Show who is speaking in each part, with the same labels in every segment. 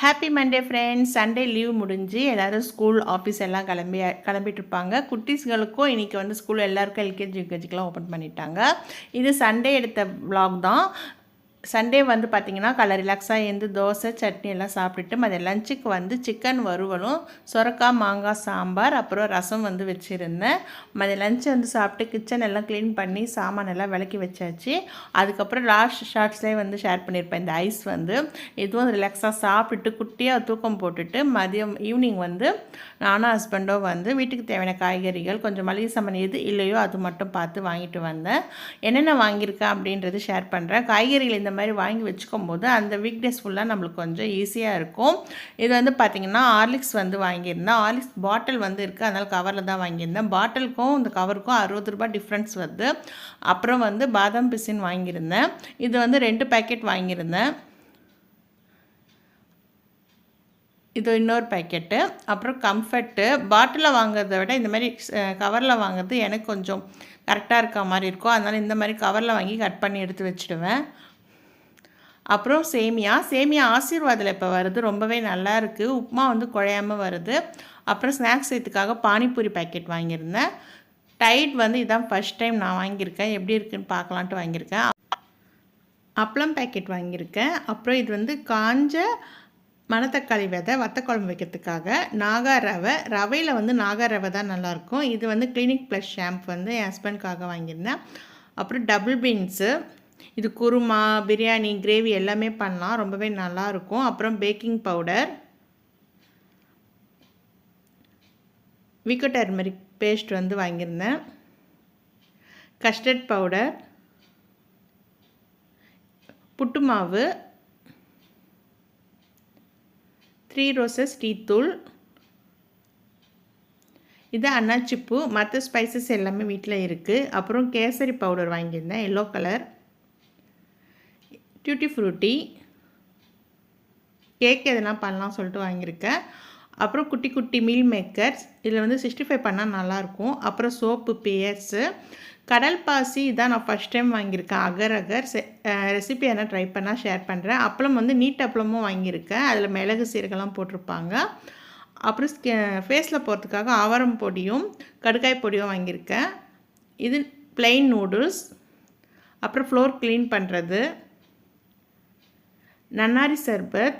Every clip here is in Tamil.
Speaker 1: Happy Monday friends Sunday leave முடிஞ்சு எல்லோரும் ஸ்கூல் ஆஃபீஸ் எல்லாம் கிளம்பி கிளம்பிட்டு இருப்பாங்க குட்டீஸ்களுக்கும் இன்றைக்கி வந்து ஸ்கூல் எல்லாருக்கும் எல்கேஜி யூகேஜிக்கெலாம் ஓப்பன் பண்ணிட்டாங்க. இது சண்டே எடுத்த விலாக் தான். சண்டே வந்து பார்த்திங்கன்னா காலை ரிலாக்ஸாக எழுந்து தோசை சட்னி எல்லாம் சாப்பிட்டுட்டு மதியம் லஞ்சுக்கு வந்து சிக்கன் வறுவலும் சுரக்காய் மாங்காய் சாம்பார் அப்புறம் ரசம் வந்து வச்சுருந்தேன். மதிய லஞ்சு வந்து சாப்பிட்டு கிச்சன் எல்லாம் க்ளீன் பண்ணி சாமான் எல்லாம் விளக்கி வச்சாச்சு. அதுக்கப்புறம் லாஸ்ட் ஷார்ட்ஸ்லேயே வந்து ஷேர் பண்ணியிருப்பேன் இந்த ஐஸ் வந்து. இதுவும் ரிலாக்ஸாக சாப்பிட்டுட்டு குட்டியாக தூக்கம் போட்டுட்டு மதியம் ஈவினிங் வந்து நானும் ஹஸ்பண்டோ வந்து வீட்டுக்கு தேவையான காய்கறிகள் கொஞ்சம் மளிகை சாமான் எது இல்லையோ அது மட்டும் பார்த்து வாங்கிட்டு வந்தேன். என்னென்ன வாங்கியிருக்கேன் அப்படின்றது ஷேர் பண்ணுறேன் காய்கறிகள் இந்த மாதிரி வாங்கி வச்சுக்கும் போது அந்த வீக் டேஸ் ஃபுல்லாக நம்மளுக்கு கொஞ்சம் ஈஸியாக இருக்கும். இது வந்து பார்த்திங்கன்னா ஹார்லிக்ஸ் வந்து வாங்கியிருந்தேன். ஹார்லிக்ஸ் பாட்டில் வந்து இருக்குது அதனால் கவரில் தான் வாங்கியிருந்தேன். பாட்டிலுக்கும் இந்த கவருக்கும் அறுபது ரூபாய் டிஃப்ரென்ஸ் வருது. அப்புறம் வந்து பாதாம் பிசின் வாங்கியிருந்தேன். இது வந்து ரெண்டு பேக்கெட் வாங்கியிருந்தேன். இது இன்னொரு பேக்கெட்டு அப்புறம் கம்ஃபர்ட்டு பாட்டிலில் வாங்குறத விட இந்த மாதிரி கவரில் வாங்குறது எனக்கு கொஞ்சம் கரெக்டாக இருக்க மாதிரி இருக்கும். அதனால் இந்த மாதிரி கவரில் வாங்கி கட் பண்ணி எடுத்து வச்சுடுவேன். அப்புறம் சேமியா. சேமியா ஆசீர்வாதில் இப்போ வருது. ரொம்பவே நல்லா இருக்குது உப்புமா வந்து குழையாமல் வருது. அப்புறம் ஸ்நாக்ஸ் இதுக்காக பானிபூரி பேக்கெட் வாங்கியிருந்தேன். டைட் வந்து இதான் ஃபஸ்ட் டைம் நான் வாங்கியிருக்கேன். எப்படி இருக்குன்னு பார்க்கலான்ட்டு வாங்கியிருக்கேன். அப்பளம் பேக்கெட் வாங்கியிருக்கேன். அப்புறம் இது வந்து காஞ்ச மணத்தக்காளி விதை வத்தக்குழம்பு வைக்கிறதுக்காக நாகா ரவை ரவையில் வந்து நாகா ரவை தான் நல்லாயிருக்கும் இது வந்து கிளினிக் ப்ளஸ் ஷாம்பு வந்து என் ஹஸ்பண்ட்காக வாங்கியிருந்தேன். அப்புறம் டபுள் பீன்ஸு இது குருமா பிரியாணி கிரேவி எல்லாமே பண்ணலாம். ரொம்பவே நல்லாயிருக்கும். அப்புறம் baking powder. Vicco turmeric paste வந்து வாங்கியிருந்தேன். Custard powder. புட்டு மாவு. த்ரீ ரோசஸ் டீ தூள். இது அன்னாச்சிப்பூ மற்ற ஸ்பைசஸ் எல்லாமே வீட்டில் இருக்குது. அப்புறம் கேசரி பவுடர் வாங்கியிருந்தேன். Yellow colour. Tutti frutti cake எதனா பண்ணலாம் சொல்லிட்டு வாங்கியிருக்கேன். அப்புறம் குட்டி குட்டி மீல் மேக்கர்ஸ் இதில் வந்து சிக்ஸ்டி ஃபைவ் பண்ணால் நல்லாயிருக்கும். அப்புறம் சோப்பு பேயர்ஸு கடல் பாசி இதான் நான் ஃபஸ்ட் டைம் வாங்கியிருக்கேன். Agar agar. ரெசிபி எதனா ட்ரை பண்ணால் ஷேர் பண்ணுறேன் அப்பளம் வந்து நீட் அப்பளமும் வாங்கியிருக்கேன். அதில் மிளகு சீரகெல்லாம் போட்டிருப்பாங்க. அப்புறம் ஸ்கே ஃபேஸில் போகிறதுக்காக ஆவரம் பொடியும் கடுக்காய் பொடியும் வாங்கியிருக்கேன். இது பிளெயின் நூடுல்ஸ் அப்புறம் ஃப்ளோர் க்ளீன் பண்ணுறது நன்னாரி சர்பத்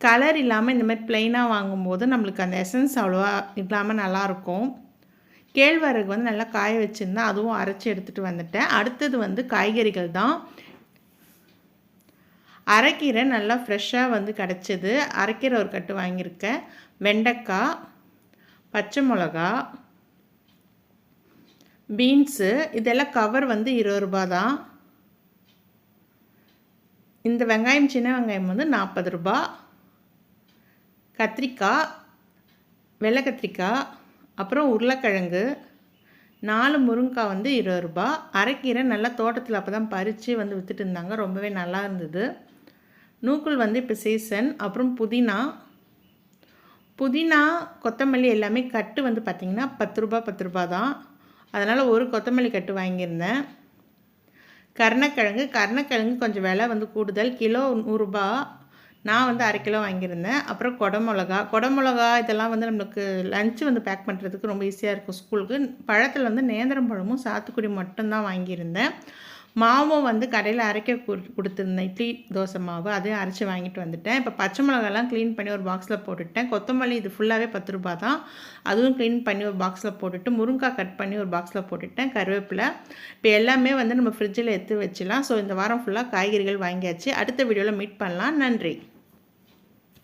Speaker 1: கலர் இல்லாமல் இந்த மாதிரி ப்ளைனாக வாங்கும்போது நம்மளுக்கு அந்த எசன்ஸ் அவ்வளோவா இல்லாமல் நல்லாயிருக்கும். கேழ்வரகு வந்து நல்லா காய வச்சுருந்தேன் அதுவும் அரைச்சி எடுத்துகிட்டு வந்துட்டேன். அடுத்தது வந்து காய்கறிகள் தான். அரைக்கீரை நல்லா ஃப்ரெஷ்ஷாக வந்து கிடச்சிது. அரைக்கீரை ஒரு கட்டு வாங்கியிருக்கேன். வெண்டைக்காய் பச்சை மிளகா பீன்ஸு இதெல்லாம் கவர் வந்து இருபது ரூபா தான். இந்த வெங்காயம் சின்ன வெங்காயம் வந்து நாற்பது ரூபா. கத்திரிக்காய் வெள்ளை கத்திரிக்காய் அப்புறம் உருளைக்கிழங்கு நாலு முருங்கைக்காய் வந்து இருபது ரூபா. அரைக்கீரை நல்லா தோட்டத்தில் அப்போ தான் பறித்து வந்து விற்றுட்டு இருந்தாங்க. ரொம்பவே நல்லா இருந்தது. நூக்குள் வந்து இப்போ சீசன் அப்புறம் புதினா. புதினா கொத்தமல்லி எல்லாமே கட்டு வந்து பார்த்திங்கன்னா பத்து ரூபா பத்து ரூபா தான். அதனால் ஒரு கொத்தமல்லி கட்டு வாங்கியிருந்தேன். கருணக்கிழங்கு கருணக்கிழங்கு கொஞ்சம் விலை வந்து கூடுதல். கிலோ நூறுரூபா நான் வந்து அரை கிலோ வாங்கியிருந்தேன். அப்புறம் குடமிளகா. கொடமிளகா இதெல்லாம் வந்து நம்மளுக்கு லஞ்சு வந்து பேக் பண்ணுறதுக்கு ரொம்ப ஈஸியாக இருக்கும் ஸ்கூலுக்கு பழத்தில் வந்து நேந்திரம் பழமும் சாத்துக்குடி மட்டும்தான் வாங்கியிருந்தேன். மாவும் வந்து கடையில் அரைக்க கொடுத்துருந்தேன் இட்லி தோசை மாவு அதையும் அரைச்சி வாங்கிட்டு வந்துட்டேன். இப்போ பச்சை மிளகாலாம் க்ளீன் பண்ணி ஒரு பாக்ஸில் போட்டுவிட்டேன் கொத்தமல்லி இது ஃபுல்லாகவே பத்து ரூபா தான். அதுவும் க்ளீன் பண்ணி ஒரு பாக்ஸில் போட்டுட்டு முருங்காய் கட் பண்ணி ஒரு பாக்ஸில் போட்டுவிட்டேன் கருவேப்பிலை. இப்போ எல்லாமே வந்து நம்ம ஃப்ரிட்ஜில் எடுத்து வச்சிடலாம். ஸோ இந்த வாரம் ஃபுல்லாக காய்கறிகள் வாங்கியாச்சு. அடுத்த வீடியோவில் மீட் பண்ணலாம். நன்றி.